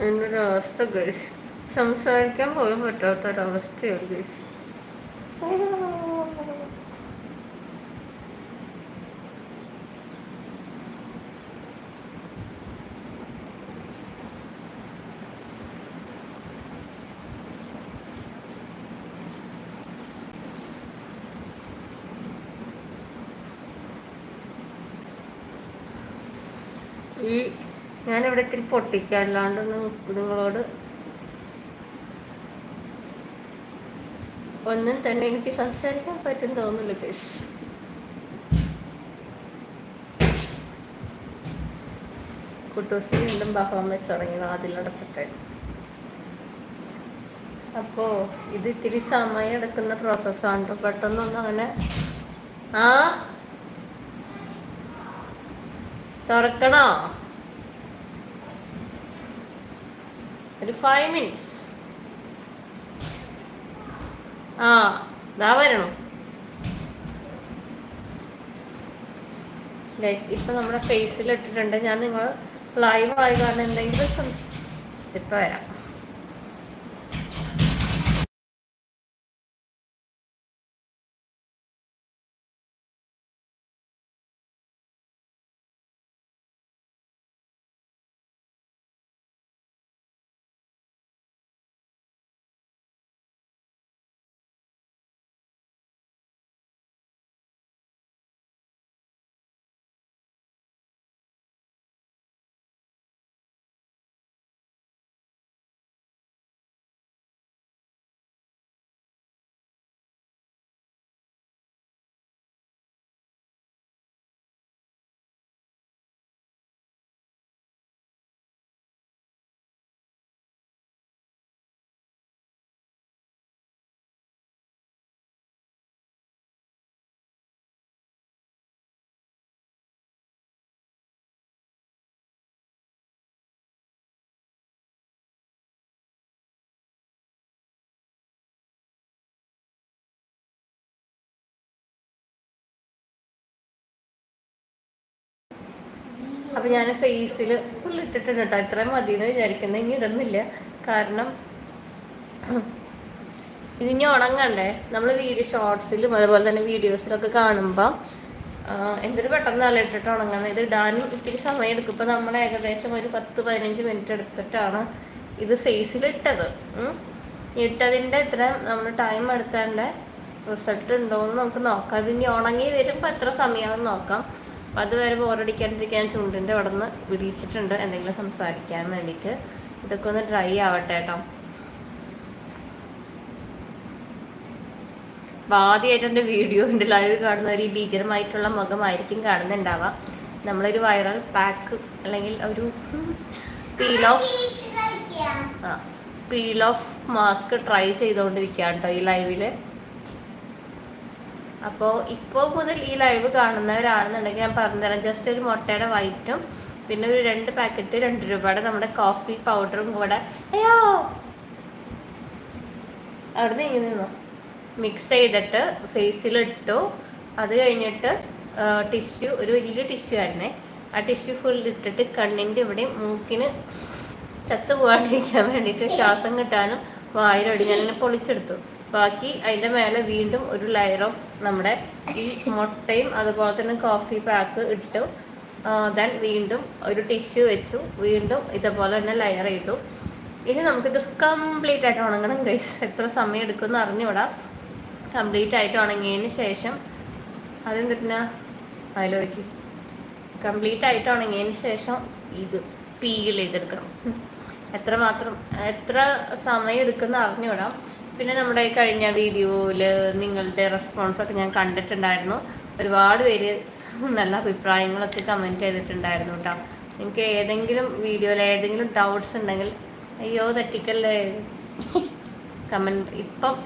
എന്നൊരവസ്ഥ guys സംസാരിക്കാൻ പോലും പറ്റാത്തൊരവസ്ഥയാണ് guys ഈ ഞാനിവിടെ ഇത്തിരി പൊട്ടിക്കാനില്ലാണ്ട് നിങ്ങളോട് ഒന്നും തന്നെ എനിക്ക് സംസാരിക്കാൻ പറ്റും തോന്നുന്നില്ല ബസ് കുട്ടൂസ് വീണ്ടും ബഹളം വെച്ച് തുടങ്ങി അതിലടച്ചിട്ട് അപ്പോ ഇത് ഇത്തിരി സമയം എടുക്കുന്ന പ്രോസസ്സാണ് പെട്ടെന്നൊന്നും അങ്ങനെ ആ? തുറക്കണോ? ഒരു ഫൈവ് മിനിറ്റ്സ് ആ ഇതാ വരണം. ഇപ്പൊ നമ്മുടെ ഫേസിൽ ഇട്ടിട്ടുണ്ട്. ഞാൻ നിങ്ങൾ ലൈവ് ആയി കാരണം എന്തെങ്കിലും ഇപ്പൊ വരാം. അപ്പൊ ഞാൻ ഫേസിൽ ഫുൾ ഇട്ടിട്ടുണ്ട് കേട്ടോ. ഇത്രയും മതി എന്ന് വിചാരിക്കുന്നത് ഇനി ഇടുന്നില്ല. കാരണം ഇതിനി ഉണങ്ങണ്ടേ? നമ്മൾ വീഡിയോ ഷോർട്സിലും അതുപോലെ തന്നെ വീഡിയോസിലൊക്കെ കാണുമ്പോൾ എന്തൊരു പെട്ടെന്ന് ഇട്ടിട്ട് ഉണങ്ങുന്നത് ഇത് ഇടാനും ഇത്തിരി സമയം എടുക്കും. നമ്മൾ ഏകദേശം ഒരു പത്ത് പതിനഞ്ച് മിനിറ്റ് എടുത്തിട്ടാണ് ഇത് ഫേസിൽ ഇട്ടത്. ഇട്ടതിന്റെ ഇത്ര നമ്മൾ ടൈം എടുത്തതിന്റെ റിസൾട്ട് ഉണ്ടോ എന്ന് നമുക്ക് നോക്കാം. അതിനി ഉണങ്ങി വരുമ്പോൾ എത്ര സമയമാണെന്ന് നോക്കാം. അപ്പം അതുവരെ ബോറടിക്കാണ്ടിരിക്കാൻ ചുണ്ടിന്റെ അവിടെ നിന്ന് വിടിയിച്ചിട്ടുണ്ട് എന്തെങ്കിലും സംസാരിക്കാൻ വേണ്ടിയിട്ട്. ഇതൊക്കെ ഒന്ന് ഡ്രൈ ആവട്ടെ കേട്ടോ ആദ്യമായിട്ട് എന്റെ വീഡിയോ എന്റെ ലൈവ് കാണുന്നവർ ഈ ഭീകരമായിട്ടുള്ള മുഖമായിരിക്കും കാണുന്നുണ്ടാവുക നമ്മളൊരു വൈറൽ പാക്ക് അല്ലെങ്കിൽ ഒരു peel off peel off mask try ചെയ്തുകൊണ്ടിരിക്കുകയാണ് കേട്ടോ ഈ ലൈവിൽ അപ്പോൾ ഇപ്പോൾ മുതൽ ഈ ലൈവ് കാണുന്നവരാണെന്നുണ്ടെങ്കിൽ ഞാൻ പറഞ്ഞുതരാം. ജസ്റ്റ് ഒരു മുട്ടയുടെ വൈറ്റും പിന്നെ ഒരു രണ്ട് പാക്കറ്റ് രണ്ട് രൂപയുടെ നമ്മുടെ കോഫി പൗഡറും കൂടെ. അയ്യോ! അവിടെ നിന്ന് ഇങ്ങനെ നിന്നോ? മിക്സ് ചെയ്തിട്ട് ഫേസിലിട്ടു അത് കഴിഞ്ഞിട്ട് ടിഷ്യൂ ഒരു വലിയ ടിഷ്യൂ ആയിരുന്നേ. ആ ടിഷ്യൂ ഫുൾ ഇട്ടിട്ട് കണ്ണിന്റെ ഇവിടെ മൂക്കിന് ചത്തു പോകാണ്ടിരിക്കാൻ വേണ്ടിയിട്ട് ശ്വാസം കിട്ടാനും വായിലൊടിഞ്ഞാലിനെ പൊളിച്ചെടുത്തു. ബാക്കി അതിന്റെ മേലെ വീണ്ടും ഒരു ലെയർ ഓഫ് നമ്മുടെ ഈ മുട്ടയും അതുപോലെ തന്നെ കോഫി പാക്ക് ഇട്ടു. ദെൻ വീണ്ടും ഒരു ടിഷ്യൂ വെച്ചു. വീണ്ടും ഇതേപോലെ തന്നെ ലെയർ ചെയ്തു. ഇനി നമുക്കിത് കംപ്ലീറ്റ് ആയിട്ട് ഉണങ്ങണം ഗൈസ് എത്ര സമയം എടുക്കുമെന്ന് അറിഞ്ഞുവിടാം കംപ്ലീറ്റ് ആയിട്ട് ഉണങ്ങിയതിന് ശേഷം അതെന്തിട്ടാ? അതിലൊഴുക്കി. കംപ്ലീറ്റ് ആയിട്ട് ഉണങ്ങിയതിന് ശേഷം ഇത് പീൽ ചെയ്തെടുക്കണം. എത്ര മാത്രം എത്ര സമയം എടുക്കുന്ന അറിഞ്ഞുവിടാം പിന്നെ നമ്മുടെ കഴിഞ്ഞ വീഡിയോയിൽ നിങ്ങളുടെ റെസ്പോൺസൊക്കെ ഞാൻ കണ്ടിട്ടുണ്ടായിരുന്നു. ഒരുപാട് പേര് നല്ല അഭിപ്രായങ്ങളൊക്കെ കമന്റ് ചെയ്തിട്ടുണ്ടായിരുന്നു കേട്ടോ നിങ്ങൾക്ക് ഏതെങ്കിലും വീഡിയോയിൽ ഏതെങ്കിലും ഡൗട്ട്സ് ഉണ്ടെങ്കിൽ അയ്യോ തെറ്റിക്കല്ലേ? കമന്റ് ഇപ്പം